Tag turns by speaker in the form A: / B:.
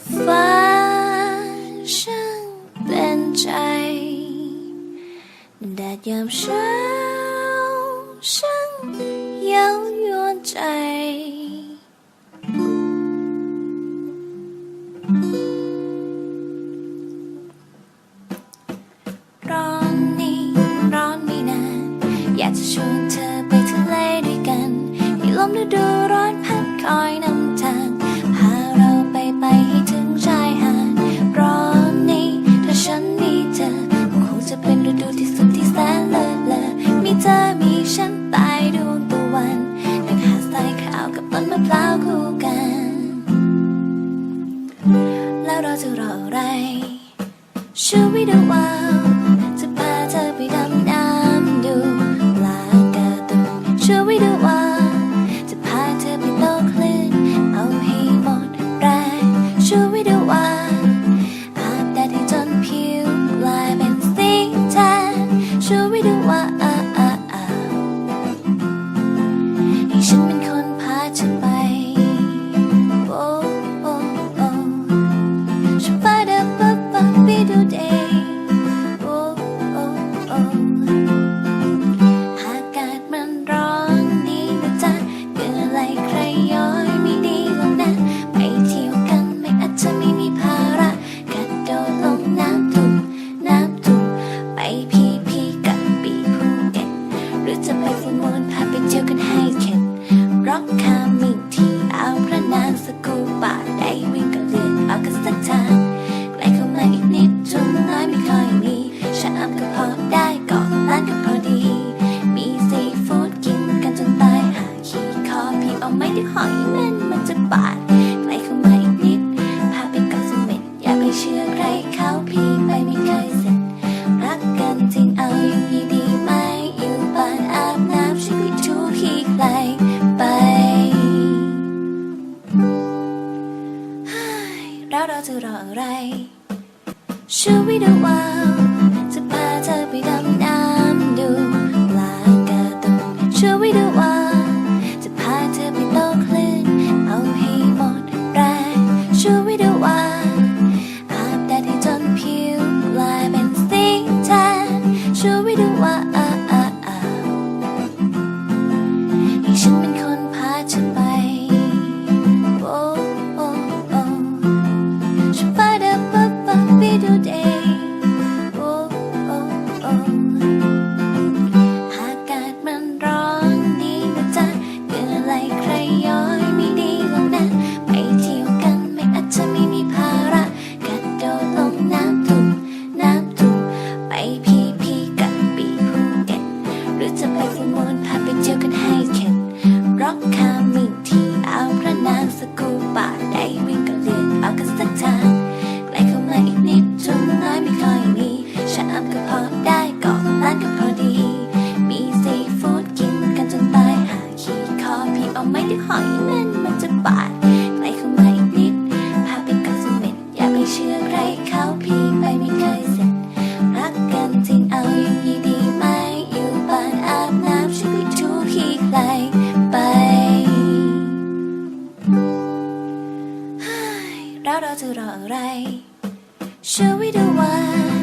A: ฟ้าช่างเป็นใจแดดยามเช้า ฉันเป็นคนพาเธอไป โอ้โอ้ฉันไปเดิไปดูเดย์โอ้โอ้ ข้ามอีทีเอาพระนางสกคู่าดได้วิ่งก็เลือดออกกันสักทางใกล้เข้ามาอีกนิดจนน้ไม่คยมีชะอำก็พอได้กอดล้านก็พอดี มีซีฟู้ดกินกันจนตายหาขี้คอพี่เอาไม้ที่หอยมันมันจะบาดใกล้เข้ามาอีกนิดพาไปกับสมเด็จอย่าไปเชื่อ จะรออะไร Should we do well าไม่ที่หอยนั่นมันจะบาดใกล้เข้ามาอีกนิด พาไปกับสมเด็จอย่าไปเชื่อใครเขาพี่ไปไม่เคยเสร็จ รักกันจริงเอาอย่างนี้ดีไหมอยู่บ้านอาบน้ำช่วยพี่ทูขี้ใครไปแล้วเราจะรออะไร Shall we do what?